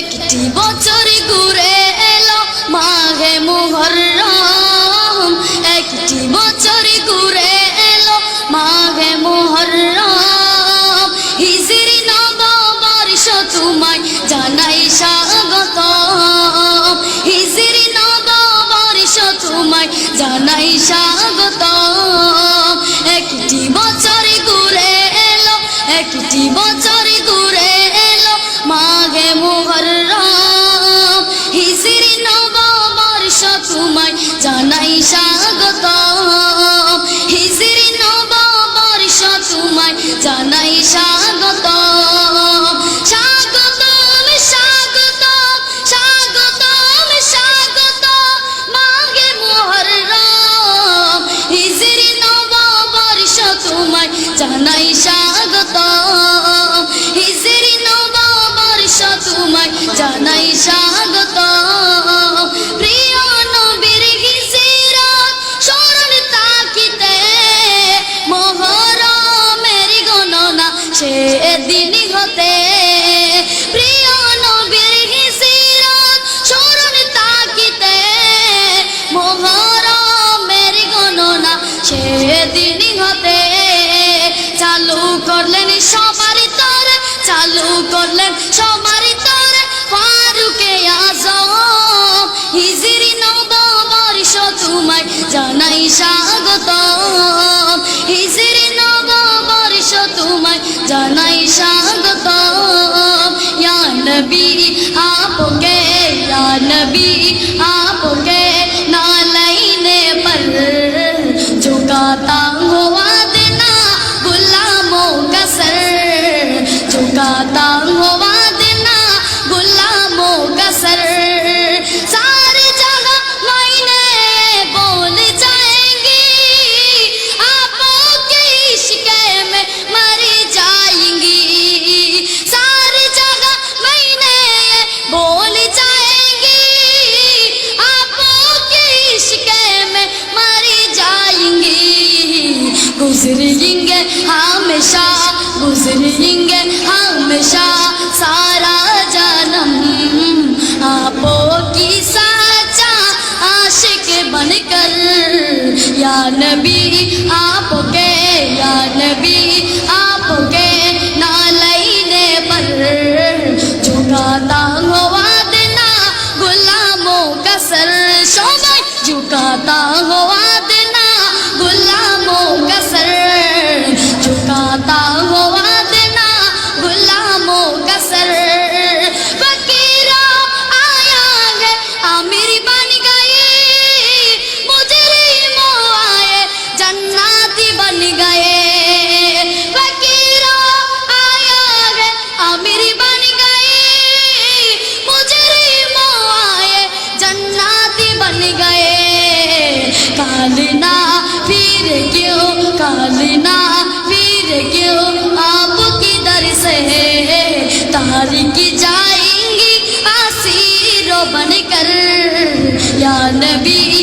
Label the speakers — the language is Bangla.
Speaker 1: একটি বছর ঘুরে এলো মাঘে মুহররম। একটি বছর ঘুরে এলো মাঘে মুহররম। হিজরি নববর্ষ তোমায় জানাই স্বাগত হিজরি নববর্ষ তোমায় জানাই স্বাগত একটি বছর ঘুরে এলো, একটি বছর জানাই স্বাগত। হিজরি নববর্ষ তোমায় জানাই স্বাগত। গণনা সেদিন হতে প্রিয় নবীর হিজরাত স্মরণ তাকিতে। মহরমের গণনা সেদিন হতে চালু করলেন সবার তরে, চালু করলেন সবার তরে। ফারুকে আজম, হিজরি নববর্ষ তোমায় জানাই স্বাগত नबी गुजरेंगे हमेशा गुजरेंगे हमेशा। सारा जन्म आपो की साचा आशिक बनकर। या नबी आपके, या नबी आपके नालैने पर। झुकाता हुआ देना गुलामों का सर। सबाई झुकाता हुआ फिर क्यों कालना? फिर क्यों आपकी दर से तारीखी जाएँगी आसीरो बनकर। या नबी